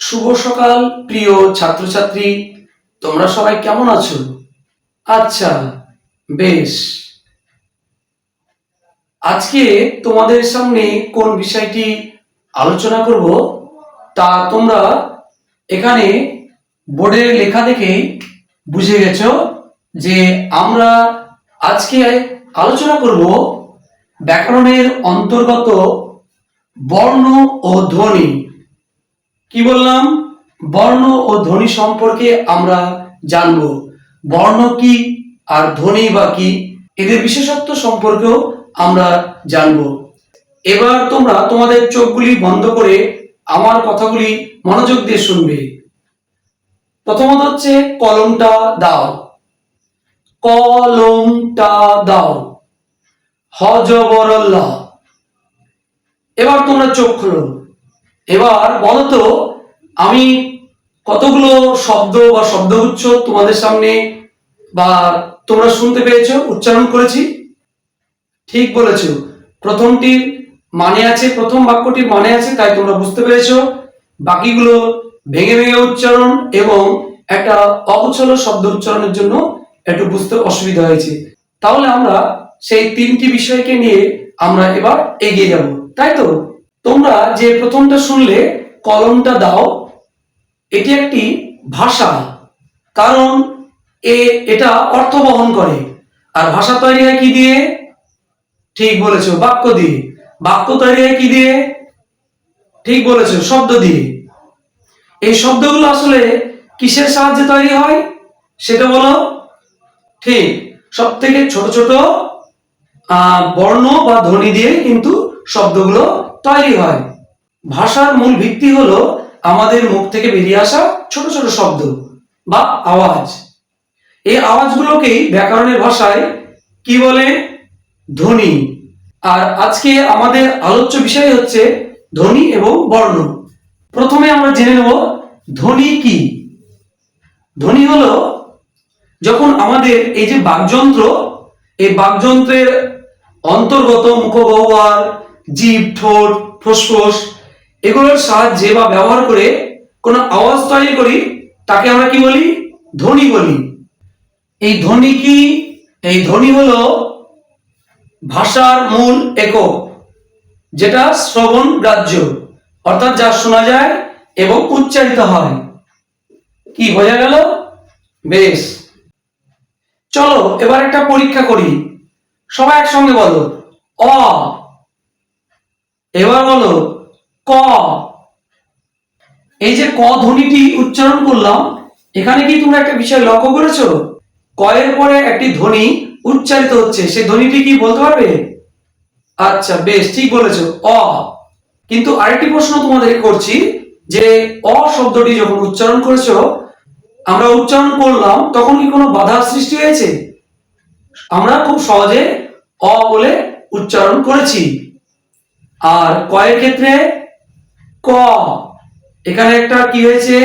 শুভ সকাল, প্রিয় ছাত্রছাত্রী। তোমরা সবাই কেমন আছো? আচ্ছা বেশ। আজকে তোমাদের সামনে কোন বিষয়টি আলোচনা করব, তা তোমরা এখানে বোর্ডের লেখা দেখে বুঝে গেছো যে আমরা আজকে আলোচনা করব ব্যাকরণের অন্তর্গত বর্ণ ও ধ্বনি। কি বললাম? বর্ণ ও ধ্বনি সম্পর্কে আমরা জানব। বর্ণ কি আর ধ্বনি বা কি? এদের বিশেষত্ব সম্পর্কেও আমরা জানব। এবার তোমরা তোমাদের চোখগুলি বন্ধ করে আমার কথাগুলি মনোযোগ দিয়ে শুনবে। প্রথমত হচ্ছে কলমটা দাও। কলমটা দাও। হজবরল্লাহ। এবার তোমরা চোখ খুলো। এবার বলো তো, আমি কতগুলো শব্দ বা শব্দগুচ্ছ তোমাদের সামনে বা তোমরা শুনতে পেয়েছ, উচ্চারণ করেছি? ঠিক বলেছ। প্রথমটির মানে আছে, প্রথম বাক্যটির মানে আছে, তাই তোমরা বুঝতে পেরেছ। বাকিগুলো ভেঙে ভেঙে উচ্চারণ এবং একটা অগুচ্ছল শব্দ উচ্চারণের জন্য একটু বুঝতে অসুবিধা হয়েছে। তাহলে আমরা সেই তিনটি বিষয়কে নিয়ে আমরা এবার এগিয়ে যাব, তাই তো? তোমরা যে প্রথমটা শুনলে, কলমটা দাও, এটি একটি ভাষা। কারণ এ, এটা অর্থ বহন করে। আর ভাষা তৈরি হয় কি দিয়ে? ঠিক বলেছ, বাক্য দিয়ে। বাক্য তৈরি হয় কি দিয়ে? ঠিক বলেছ, শব্দ দিয়ে। এই শব্দগুলো আসলে কিসের সাহায্যে তৈরি হয়? সেটা বলো। ঠিক সব থেকে ছোট ছোট বর্ণ বা ধ্বনি দিয়ে কিন্তু শব্দগুলো তৈরি হয়। ভাষার মূল ভিত্তি হলো আমাদের মুখ থেকে বেরিয়ে আসা ছোট ছোট শব্দ বা আওয়াজ। এই আওয়াজগুলোকেই ব্যাকরণের ভাষায় কি বলে? ধ্বনি। আর আজকে আমাদের আলোচ্য বিষয় হচ্ছে ধ্বনি এবং বর্ণ। প্রথমে আমরা জেনে নেব ধ্বনি কি? ধ্বনি হলো যখন আমাদের এই যে বাকযন্ত্র, এই বাকযন্ত্রের অন্তর্গত মুখগহ্বর জীব, ঠোঁট, ফুসফুস, এগুলোর সাহায্যে বা ব্যবহার করে কোনো আওয়াজ তৈরি করি, তাকে আমরা কি বলি? ধ্বনি বলি। এই ধ্বনি কি? এই ধ্বনি হলো ভাষার মূল একক, যেটা শ্রবণ গ্রাহ্য, অর্থাৎ যা শোনা যায় এবং উচ্চারিত হয়। কি বোঝা গেল? বেশ। চলো, এবার একটা পরীক্ষা করি। সবাই একসঙ্গে বলো। অ। এবার বলো, ক। এই যে ক ধ্বনিটি উচ্চারণ করলাম, এখানে কি তোমরা একটা বিষয় লক্ষ্য করেছ? কয়ের পরে একটি ধ্বনি উচ্চারিত হচ্ছে সেই ধ্বনিটি কি বলতে পারবে? আচ্ছা বেশ, ঠিক বলেছ, অ। কিন্তু আরেকটি প্রশ্ন তোমাদেরকে করছি, যে অ শব্দটি যখন উচ্চারণ করেছ, আমরা উচ্চারণ করলাম, তখন কি কোনো বাধার সৃষ্টি হয়েছে? আমরা খুব সহজে অ বলে উচ্চারণ করেছি। আর কয়ের ক্ষেত্রে ক। এখানে একটা কি হয়েছে?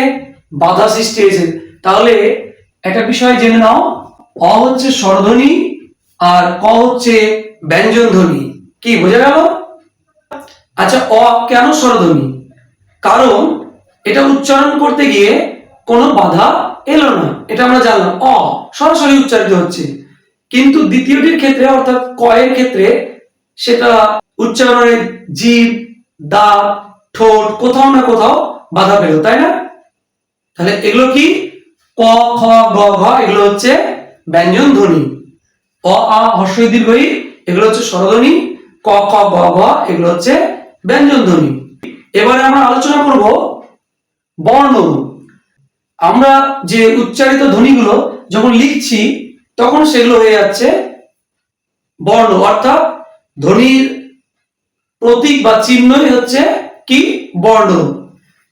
বাধা সৃষ্টি হয়েছে। তাহলে একটা বিষয় জেনে নাও। অ হচ্ছে স্বরধ্বনি আর ক হচ্ছে ব্যঞ্জন ধ্বনি কি, বোঝা গেল? আচ্ছা অ কেন স্বরধ্বনি? কারণ এটা উচ্চারণ করতে গিয়ে কোনো বাধা এলো না। এটা আমরা জানলাম। অ, সরাসরি উচ্চারিত হচ্ছে। কিন্তু দ্বিতীয়টির ক্ষেত্রে, অর্থাৎ কয়ের ক্ষেত্রে, সেটা উচ্চারণে জীব, দাঁত, ঠোঁট, কোথাও না কোথাও বাধা পেল, তাই না? তাহলে এগুলো কি? ক, খ, গ, ঘ, এগুলো হচ্ছে ব্যঞ্জন ধ্বনি। অ, আ, হর্ষই দীর্ঘই, এগুলো হচ্ছে স্বরধ্বনি। ক, খ, গ, ঘ, এগুলো হচ্ছে ব্যঞ্জন ধ্বনি। এবারে আমরা আলোচনা করব বর্ণ। আমরা যে উচ্চারিত ধ্বনিগুলো যখন লিখছি তখন সেগুলো হয়ে যাচ্ছে। বর্ণ, অর্থাৎ ধ্বনির প্রতীক বা চিহ্নই হচ্ছে কি? বর্ণ।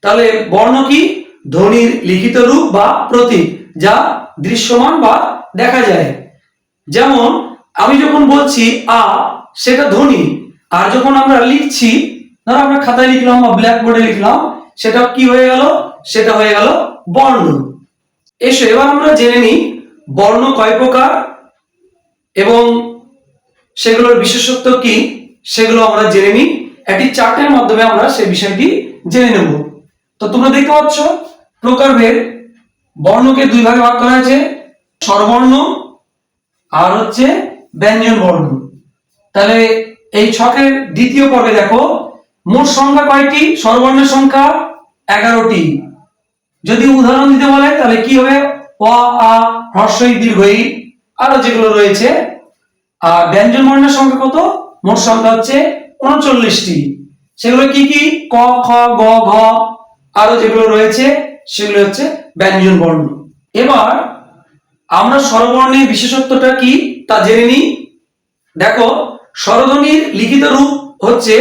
তাহলে বর্ণ কি? ধ্বনির লিখিত রূপ বা প্রতীক যা দৃশ্যমান বা দেখা যায়। যেমন, আমি যখন বলছি আ, সেটা ধ্বনি। আর যখন আমরা লিখছি, ধরো আমরা খাতায় লিখলাম বা ব্ল্যাকবোর্ডে লিখলাম, সেটা কি হয়ে গেল? সেটা হয়ে গেল বর্ণ। এসো, এবার আমরা জেনে নিই বর্ণ কয় প্রকার এবং সেগুলোর বিশেষত্ব কি, সেগুলো আমরা জেনে নিই। একটি চার্টের মাধ্যমে আমরা সেই বিষয়টি জেনে নেব। তো তোমরা দেখতে পাচ্ছ, প্রকারভেদ বর্ণকে দুই ভাগে ভাগ করা হয়েছে, স্বরবর্ণ আর হচ্ছে ব্যঞ্জন বর্ণ। তাহলে এই ছকের দ্বিতীয় পর্বে দেখো, মোট সংখ্যা কয়টি? স্বরবর্ণের সংখ্যা এগারোটি। যদি উদাহরণ দিতে বলে, তাহলে কি হবে? অ আ, হ্রস্বই দীর্ঘই, আরও যেগুলো রয়েছে আর ব্যঞ্জন বর্ণের সংখ্যা কত? মোট সংখ্যা হচ্ছে উনচল্লিশটি। সেগুলো কি কি? ক, খ, গ, ঘ, আরও যেগুলো রয়েছে, সেগুলো হচ্ছে ব্যঞ্জন বর্ণ। এবার আমরা স্বরবর্ণের বিশেষত্বটা কি তা জেনে নিই। দেখো, স্বরধ্বনির লিখিত রূপ হচ্ছে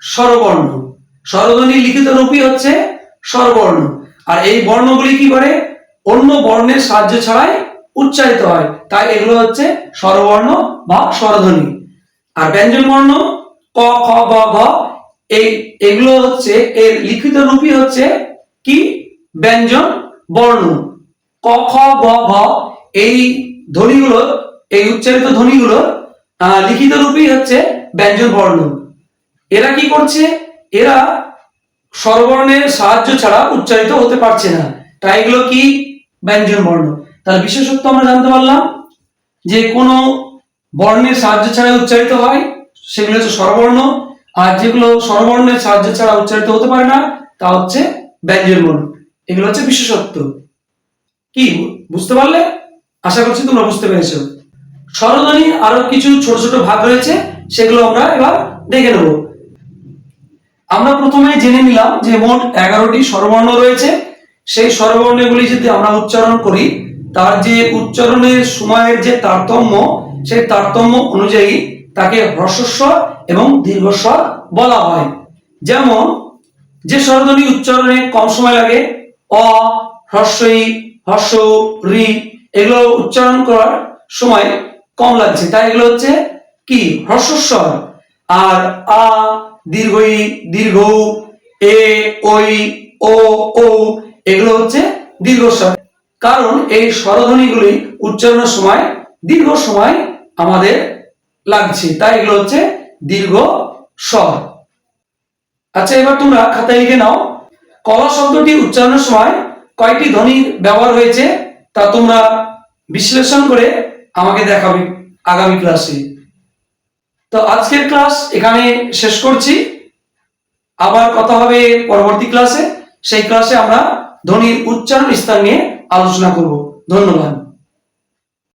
স্বরবর্ণ। স্বরধ্বনির লিখিত রূপই হচ্ছে স্বরবর্ণ। আর এই বর্ণগুলি কি করে? অন্য বর্ণের সাহায্য ছাড়াই উচ্চারিত হয়। তাই এগুলো হচ্ছে স্বরবর্ণ বা স্বরধ্বনি। আর ব্যঞ্জন বর্ণ, ক, খ, গ, ঘ, এই, এগুলো হচ্ছে, এর লিখিত রূপই হচ্ছে কি? ব্যঞ্জন বর্ণ। ক, খ, গ, ঘ, এই ধ্বনিগুলো, এই উচ্চারিত ধ্বনিগুলো লিখিত রূপই হচ্ছে ব্যঞ্জন বর্ণ। এরা কি করছে? এরা স্বরবর্ণের সাহায্য ছাড়া উচ্চারিত হতে পারছে না। তাই এগুলো কি? ব্যঞ্জন বর্ণ। তার বিশেষত্ব আমরা জানতে পারলাম যে কোনো বর্ণের সাহায্য ছাড়া উচ্চারিত হয়, সেগুলো হচ্ছে স্বরবর্ণ, আর যেগুলো স্বরবর্ণের সাহায্য ছাড়া উচ্চারিত হতে পারে না, তা হচ্ছে ব্যঞ্জন বর্ণ। এগুলো হচ্ছে বিশেষত্ব। কি, বুঝতে পারলে? আশা করছি তোমরা বুঝতে পেরেছ। স্বরধ্বনি আরও কিছু ছোট ছোট ভাগ রয়েছে, সেগুলো আমরা এবার দেখে নেব। আমরা প্রথমে জেনে নিলাম যে মোট এগারোটি স্বরবর্ণ রয়েছে। সেই স্বরবর্ণগুলি যদি আমরা উচ্চারণ করি, তার যে উচ্চারণের সময়ের যে তারতম্য, সেই তারতম্য অনুযায়ী তাকে হ্রস্বস্বর এবং দীর্ঘস্বর বলা হয়। যেমন, যে স্বরধ্বনি উচ্চারণে কম সময় লাগে, অ হ্রস্বই হর্ষ রি, এগুলো উচ্চারণ করার সময় কম লাগছে। তাই এগুলো হচ্ছে কি? হ্রস্বস্বর আর আ দীর্ঘই দীর্ঘ, এ ওই ও ও এগুলো হচ্ছে দীর্ঘস্বর কারণ এই স্বরধ্বনিগুলি উচ্চারণের সময়, দীর্ঘ সময় আমাদের লাগছে। তাই এগুলো হচ্ছে দীর্ঘ স্বর। আচ্ছা এবার তোমরা খাতায় লিখে নাও। কলা শব্দটি উচ্চারণের সময় কয়টি ধ্বনির ব্যবহার হয়েছে তা তোমরা বিশ্লেষণ করে আমাকে দেখাবে আগামী ক্লাসে। তো আজকের ক্লাস এখানে শেষ করছি। আবার কথা হবে পরবর্তী ক্লাসে। সেই ক্লাসে আমরা ধ্বনির উচ্চারণ স্থান নিয়ে আলোচনা করব। ধন্যবাদ।